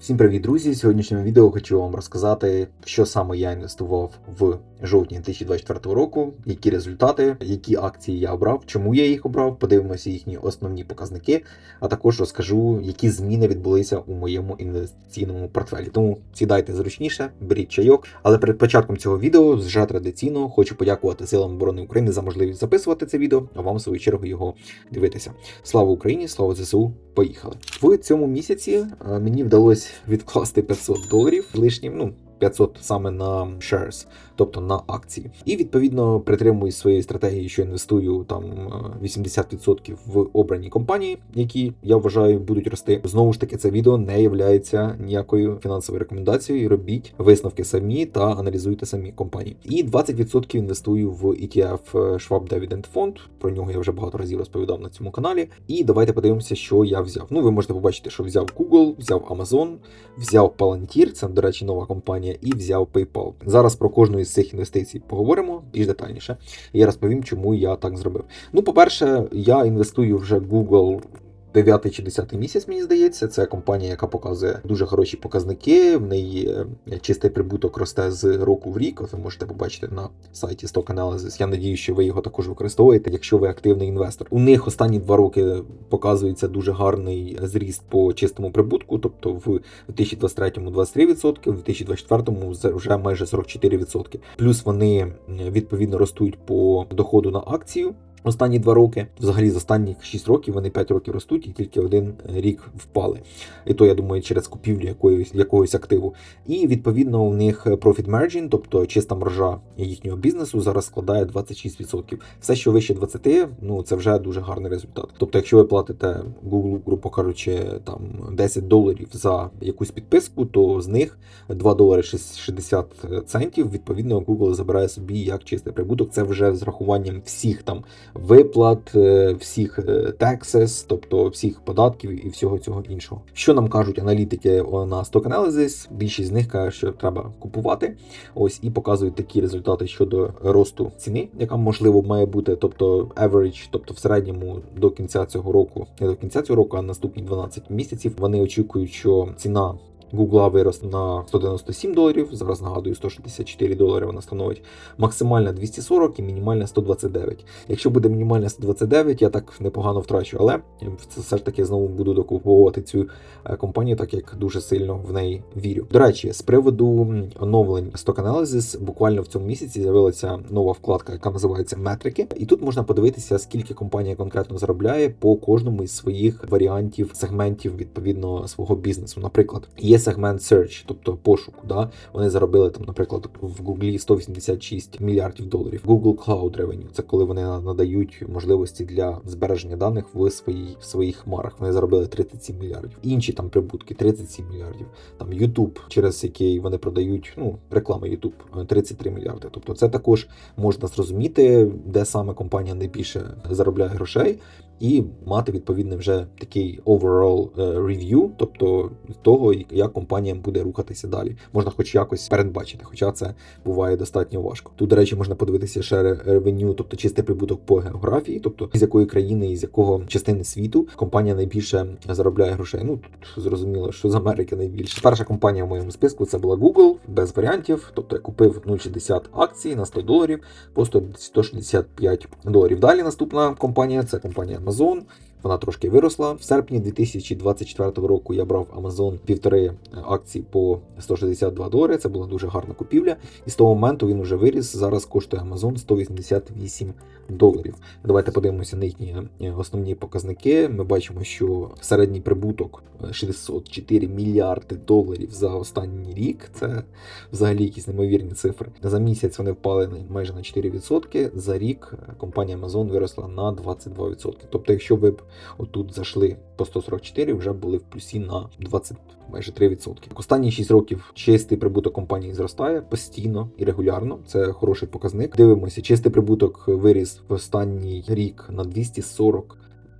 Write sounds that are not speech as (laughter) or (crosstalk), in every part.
Всім привіт, друзі! В сьогоднішньому відео хочу вам розказати, що саме я інвестував в жовтні 2024 року, які результати, які акції я обрав, чому я їх обрав. Подивимося їхні основні показники, а також розкажу, які зміни відбулися у моєму інвестиційному портфелі. Тому сідайте зручніше, беріть чайок. Але перед початком цього відео вже традиційно хочу подякувати силам оборони України за можливість записувати це відео, а вам в свою чергу його дивитися. Слава Україні! Слава ЗСУ! Поїхали в цьому місяці. е, Мені вдалося відкласти 500 доларів лишнім. Ну 500 саме на shares, тобто на акції, і відповідно притримуюсь своєї стратегії, що інвестую там е, 80% в обрані компанії, які я вважаю будуть рости. Знову ж таки, це відео не є ніякою фінансовою рекомендацією. Робіть висновки самі та аналізуйте самі компанії. І 20% інвестую в ETF Schwab Dividend Fund. Про нього я вже багато разів розповідав на цьому каналі. І давайте подивимося, що я взяв. Ну, ви можете побачити, що взяв Google, взяв Amazon, взяв Palantir, це, до речі, нова компанія, і взяв PayPal. Зараз про кожну із цих інвестицій поговоримо більш детальніше. Я розповім, чому я так зробив. Ну, по-перше, я інвестую вже Google. 9 чи 10 місяць, мені здається, це компанія, яка показує дуже хороші показники. В неї е, чистий прибуток росте з року в рік. Ви можете побачити на сайті Stock Analysis. Я надію, що ви його також використовуєте, якщо ви активний інвестор. У них останні два роки показується дуже гарний зріст по чистому прибутку, тобто в 2023-му 23%, в 2024-му вже майже 44%. Плюс вони відповідно ростуть по доходу на акцію. Останні два роки, взагалі, з останніх 6 років вони 5 років ростуть і тільки один рік впали. І то я думаю, через купівлю якоїсь якогось активу. І відповідно у них profit margin, тобто чиста маржа їхнього бізнесу, зараз складає 26%. Все, що вище 20%, ну це вже дуже гарний результат. Тобто, якщо ви платите Google, грубо кажучи, там 10 доларів за якусь підписку, то з них 2 долари 60 центів. Відповідно, Google забирає собі як чистий прибуток. Це вже з рахуванням всіх там виплат, е, всіх taxes, тобто всіх податків і всього цього іншого. Що нам кажуть аналітики на Stock Analysis? Більшість з них каже, що треба купувати. Ось і показують такі результати щодо росту ціни, яка можливо має бути, тобто average, тобто в середньому до кінця цього року, не до кінця цього року, а наступні 12 місяців. Вони очікують, що ціна Гугла вирос на 197 доларів. Зараз нагадую, 164 долари вона становить. Максимальна 240 і мінімальна 129. Якщо буде мінімальна 129, я так непогано втрачу, але все ж таки знову буду докуповувати цю компанію, так як дуже сильно в неї вірю. До речі, з приводу оновлень Stock Analysis, буквально в цьому місяці з'явилася нова вкладка, яка називається Метрики. І тут можна подивитися, скільки компанія конкретно заробляє по кожному із своїх варіантів сегментів відповідно свого бізнесу. Наприклад, є сегмент search, тобто пошуку. Да? Вони заробили там, наприклад, в Google 186 мільярдів доларів. Google Cloud Revenue – це коли вони надають можливості для збереження даних в своїй в своїх хмарах. Вони заробили 37 мільярдів. Інші там прибутки 37 мільярдів. Там YouTube, через який вони продають ну реклама YouTube 33 мільярди. Тобто, це також можна зрозуміти, де саме компанія найбільше заробляє грошей. І мати відповідний вже такий overall review, тобто того, як компанія буде рухатися далі. Можна хоч якось передбачити, хоча це буває достатньо важко. Тут, до речі, можна подивитися ще ревеню, тобто чистий прибуток по географії, тобто з якої країни і з якого частини світу компанія найбільше заробляє грошей. Ну тут зрозуміло, що з Америки найбільше. Перша компанія в моєму списку це була Google, без варіантів. Тобто я купив 0,60 акцій на 100 доларів по 165 доларів. Далі наступна компанія це компанія Amazon. Вона трошки виросла. В серпні 2024 року я брав Amazon півтори акції по 162 долари. Це була дуже гарна купівля. І з того моменту він вже виріс. Зараз коштує Amazon 188 доларів. Давайте подивимося на їхні основні показники. Ми бачимо, що середній прибуток 604 мільярди доларів за останній рік. Це взагалі якісь неймовірні цифри. За місяць вони впали майже на 4%. За рік компанія Amazon виросла на 22%. Тобто, якщо ви б отут зайшли по 144, вже були в плюсі на 20, майже 3%. Останні 6 років чистий прибуток компанії зростає постійно і регулярно. Це хороший показник. Дивимося, чистий прибуток виріс в останній рік на 240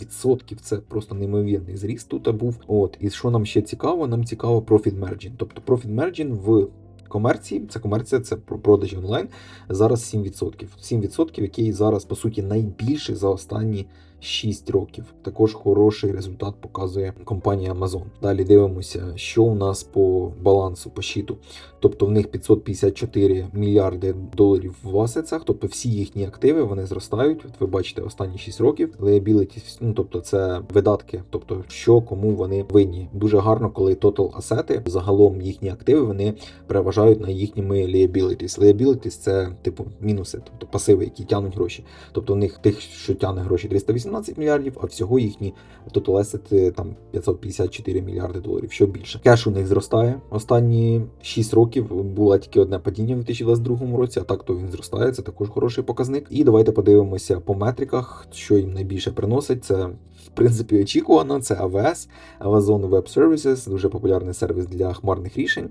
Відсотків це просто неймовірний зріст тут був. От і що нам ще цікаво? Нам цікаво Profit Margin. Тобто Profit Margin в комерції, це комерція, це про продажі онлайн. Зараз 7%. 7%, який зараз по суті найбільший за останні 6 років. Також хороший результат показує компанія Amazon. Далі дивимося, що у нас по балансу по щиту. Тобто в них 554 мільярди доларів в асетсах, тобто всі їхні активи вони зростають. От ви бачите останні 6 років. Liabilities, ну тобто це видатки, тобто що кому вони винні. Дуже гарно, коли total асети, загалом їхні активи вони переважають на їхніми liabilities. Liabilities – це типу мінуси, тобто пасиви, які тягнуть гроші. Тобто в них тих, що тягне гроші 318 мільярдів, а всього їхні тотолесити там 554 мільярди доларів, що більше. Кеш у них зростає останні 6 років. Було тільки одне падіння в 2022 році, а так то він зростає. Це також хороший показник. І давайте подивимося по метриках, що їм найбільше приносить. Це в принципі очікувано. Це AWS, Amazon Web Services, дуже популярний сервіс для хмарних рішень.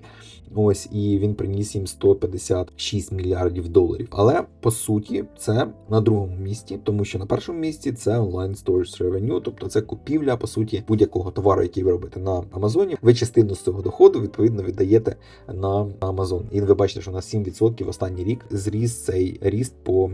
Ось і він приніс їм 156 мільярдів доларів. Але по суті, це на другому місці, тому що на першому місці це Online Storage Revenue, тобто це купівля по суті будь-якого товару, який ви робите на Амазоні. Ви частину з цього доходу відповідно віддаєте на Amazon. І ви бачите, що на 7% останній рік зріс цей ріст по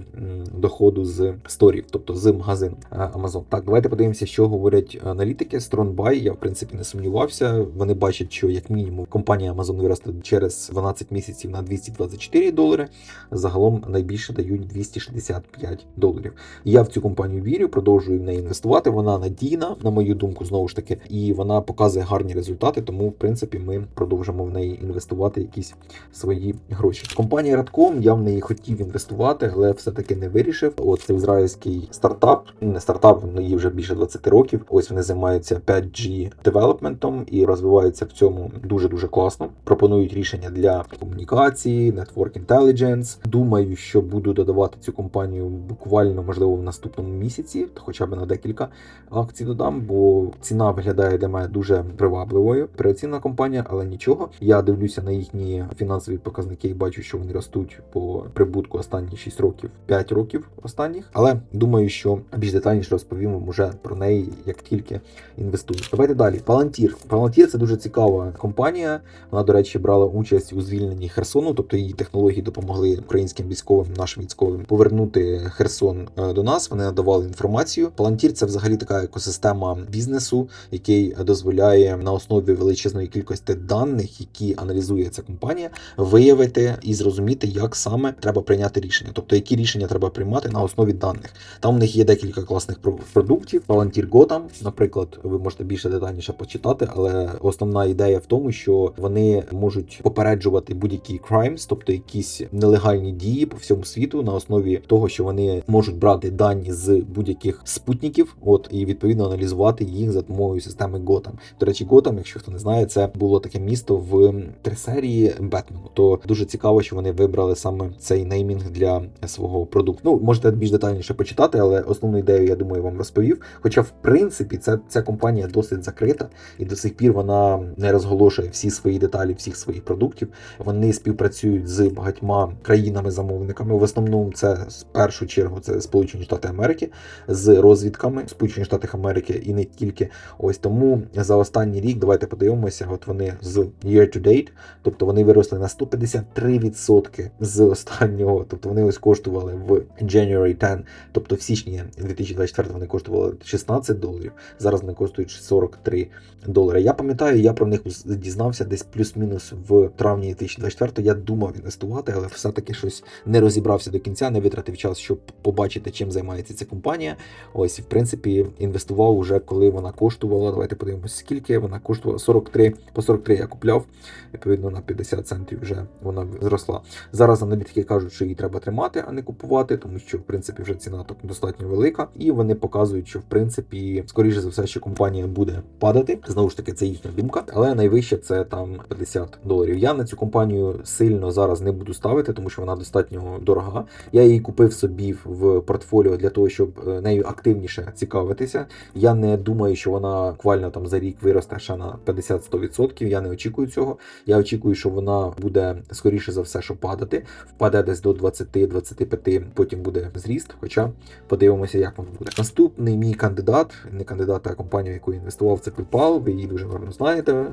доходу з сторів, тобто з магазину е, Amazon. Так, давайте подивимося, що говорять аналітики. StrongBuy, я в принципі не сумнівався. Вони бачать, що як мінімум компанія Amazon виросте через 12 місяців на 224 долари. Загалом найбільше дають 265 доларів. Я в цю компанію вірю, продовжую в неї інвестувати. Вона надійна, на мою думку, знову ж таки, і вона показує гарні результати. Тому, в принципі, ми продовжимо в неї інвестувати якісь свої гроші. Компанія Radcom, я в неї хотів інвестувати, але все-таки не вирішив. От це ізраїльський стартап, не стартап, їй вже більше 20 років. Ось вони займаються 5G девелопментом і розвиваються в цьому дуже дуже класно. Пропонують рішення для комунікації, network intelligence. Думаю, що буду додавати цю компанію буквально можливо в наступному місяці, хоча б на декілька акцій додам, бо ціна виглядає для мене дуже привабливою. Переоцінна компанія, але нічого. Я дивлюся на їхні фінансові показники і бачу, що вони ростуть по прибутку останні 6 років, 5 років останніх. Але думаю, що більш детальніше розповім вам уже про неї, як тільки інвестую. Давайте далі. Palantir. Palantir – це дуже цікава компанія. Вона, до речі, брала участь у звільненні Херсону, тобто її технології допомогли українським військовим, нашим військовим повернути Херсон е, до нас. Вони надавали інформацію. Palantir – це взагалі така екосистема бізнесу, який дозволяє на основі величезної кількості даних, які аналізує ця компанія, виявити і зрозуміти, як саме треба прийняти рішення, тобто які рішення треба приймати на основі даних. Там у них є декілька класних продуктів. Palantir Gotham, наприклад, ви можете більше детальніше почитати, але основна ідея в тому, що вони можуть попереджувати будь-які crimes, тобто якісь нелегальні дії по всьому світу на основі того, що вони можуть брати дані з будь-яких спутників, от і відповідно аналізувати їх за допомогою системи Gotham. До речі, Gotham, якщо хто не знає, це було таке місто в трисерії Бетмену. То дуже цікаво, що вони вибрали саме цей неймінг для свого продукту. Ну можете більш детальніше почитати, але основну ідею я думаю вам розповів. Хоча, в принципі, ця, ця компанія досить закрита, і до сих пір вона не розголошує всі свої деталі всіх своїх продуктів. Вони співпрацюють з багатьма країнами-замовниками. В основному це в першу чергу це Сполучені Штати Америки з розвідками Сполучені Штати Америки і не тільки. Ось тому за останній рік давайте подивимося. От вони з year to date, тобто вони виросли на 153% з останнього. Тобто вони ось коштували в January 10, тобто в січні 2024 вони коштували 16 доларів. Зараз вони коштують 43 долари. Я пам'ятаю, я про них дізнався десь плюс-мінус в травні 2024. Я думав інвестувати, але все-таки щось не розібрався до кінця, не витратив час, щоб побачити, чим займається ця компанія. Ось, в принципі, інвестував уже коли вона коштувала. Давайте подивимося, скільки вона коштувала 43 по 43 я купляв. Відповідно на 50 центів вже вона зросла. Зараз аналітики кажуть, що її треба тримати, а не купувати, тому що в принципі вже ціна так достатньо велика, і вони показують, що в принципі, скоріше за все, що компанія буде падати. Знову ж таки, це їхня думка, але найвище це там 50 доларів. Я на цю компанію сильно зараз не буду ставити, тому що вона достатньо дорога. Я її купив собі в портфоліо для того, щоб е, нею активніше цікавитися. Я не думаю, що вона буквально там за рік виросте ще на 50-100%. Я не очікую цього. Я очікую, що вона буде скоріше за все, що падати, впаде десь до 20-25, потім буде зріст. Хоча подивимося, як воно буде. Наступний мій кандидат. Кандидат, не кандидат, а компанія, в яку інвестував, це PayPal. Ви її дуже гарно знаєте.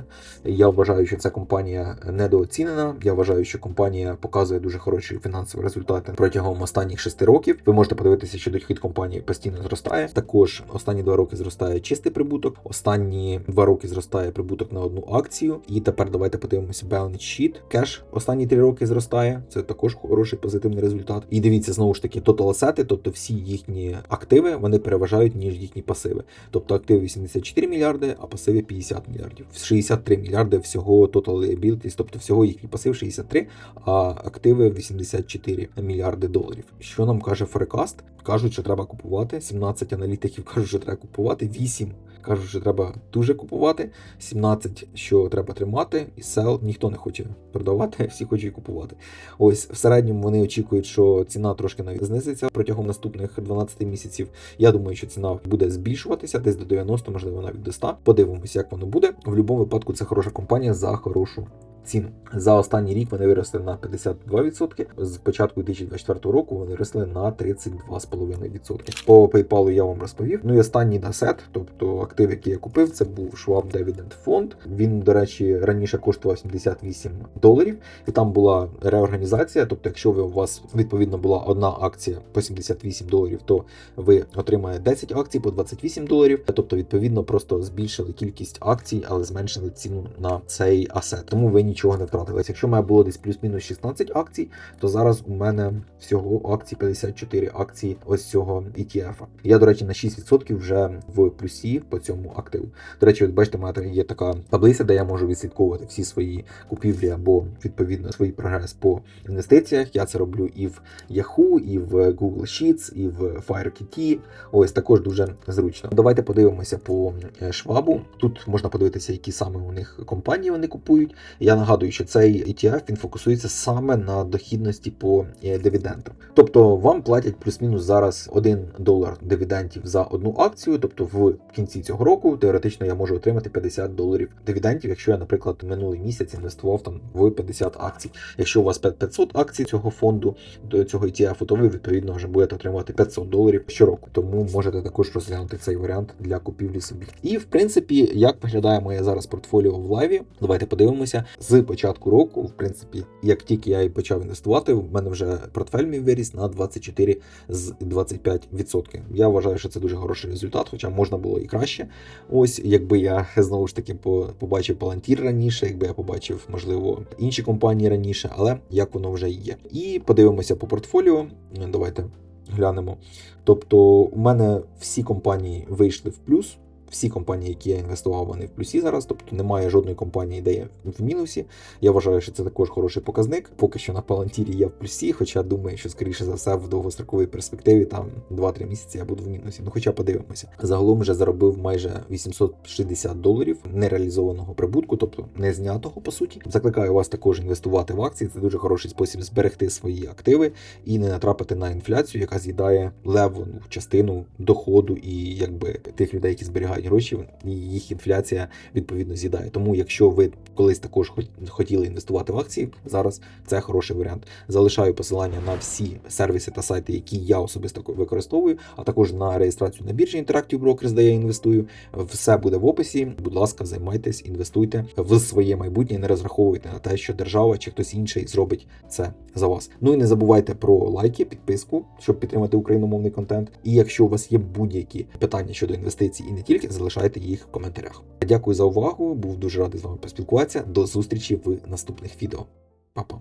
Я вважаю, що ця компанія недооцінена. Я вважаю, що компанія показує дуже хороші фінансові результати протягом останніх шести років. Ви можете подивитися, що дохід компанії постійно зростає. Також останні два роки зростає чистий прибуток. Останні два роки зростає прибуток на одну акцію. І тепер давайте подивимося balance sheet. Кеш останні три роки зростає. Це також хороший позитивний результат. І дивіться знову ж таки, total asset, тобто всі їхні активи вони переважають ніж їхні пасиви. Тобто активи 84 мільярди, а пасиви 50 мільярдів. 63 мільярди всього total liabilities, тобто всього їхній пасив 63, а активи 84 мільярди доларів. Що нам каже Фрекаст? Кажуть, що треба купувати. 17 аналітиків (laughs) кажуть, що треба купувати. 8 кажуть, що треба дуже купувати. 17, що треба тримати, і сел ніхто не хоче продавати, (laughs) всі хочуть купувати. Ось в середньому вони очікують, що ціна трошки навіть знизиться протягом наступних 12 місяців. Я думаю, що ціна буде збільшуватися десь до 90, можливо, навіть до 100. Подивимося, як воно буде. В будь-якому випадку це хороша компанія за хорошу. Ціну за останній рік вони виросли на 52%. З початку 2024 року вони росли на 32,5%. По PayPal я вам розповів. Ну і останній дасет, тобто актив, який я купив, це був Schwab Dividend Fund. Він, до речі, раніше коштував 78 доларів, і там була реорганізація. Тобто, якщо ви у вас відповідно була одна акція по 78 доларів, то ви отримаєте 10 акцій по 28 доларів. Тобто, відповідно, просто збільшили кількість акцій, але зменшили ціну на цей асет. Тому ви нічого не втратили. Якщо в мене було десь плюс-мінус 16 акцій, то зараз у мене всього акцій 54 акції ось цього ETF. Я, до речі, на 6% вже в плюсі по цьому активу. До речі, от бачите, мене є така таблиця, де я можу відслідковувати всі свої купівлі або відповідно свій прогрес по інвестиціях. Я це роблю і в Yahoo, і в Google Sheets, і в FireKT. Ось також дуже зручно. Давайте подивимося по е, Швабу. Тут можна подивитися, які саме у них компанії вони купують. Я нагадую, що цей ETF він фокусується саме на дохідності по е, дивідендам. Тобто вам платять плюс-мінус зараз 1 долар дивідендів за одну акцію. Тобто в кінці цього року теоретично я можу отримати 50 доларів дивідендів, якщо я, наприклад, минулий місяць інвестував там в 50 акцій. Якщо у вас 500 акцій цього фонду до цього ETF, то ви відповідно вже будете отримувати 500 доларів щороку. Тому можете також розглянути цей варіант для купівлі собі. І в принципі, як виглядає моє зараз портфоліо в лайві, давайте подивимося з початку року. В принципі, як тільки я і почав інвестувати, в мене вже портфель мій виріс на 24 з 25%. Я вважаю, що це дуже хороший результат, хоча можна було і краще. Ось, якби я (laughs) знову ж таки побачив Palantir раніше, якби я побачив, можливо, інші компанії раніше, але як воно вже є. І подивимося по портфоліо. Давайте глянемо. Тобто, у мене всі компанії вийшли в плюс. Всі компанії, які я інвестував, вони в плюсі зараз, тобто немає жодної компанії, де я в мінусі. Я вважаю, що це також хороший показник. Поки що на Palantir я в плюсі, хоча думаю, що скоріше за все в довгостроковій перспективі там 2-3 місяці я буду в мінусі. Ну хоча подивимося. Загалом вже заробив майже 860 доларів нереалізованого прибутку, тобто не знятого по суті. Закликаю вас також інвестувати в акції. Це дуже хороший спосіб зберегти свої активи і не натрапити на інфляцію, яка з'їдає леву ну, частину доходу і якби тих людей, які зберігають гроші, і їх інфляція відповідно з'їдає. Тому, якщо ви колись також хот- хотіли інвестувати в акції, зараз це хороший варіант. Залишаю посилання на всі сервіси та сайти, які я особисто використовую, а також на реєстрацію на біржі Interactive Brokers, де я інвестую. Все буде в описі. Будь ласка, займайтесь, інвестуйте в своє майбутнє, не розраховуйте на те, що держава чи хтось інший зробить це за вас. Ну і не забувайте про лайки, підписку, щоб підтримати україномовний контент. І якщо у вас є будь-які питання щодо інвестицій і не тільки, залишайте їх в коментарях. Дякую за увагу. Був дуже радий з вами поспілкуватися. До зустрічі в наступних відео. Па-па.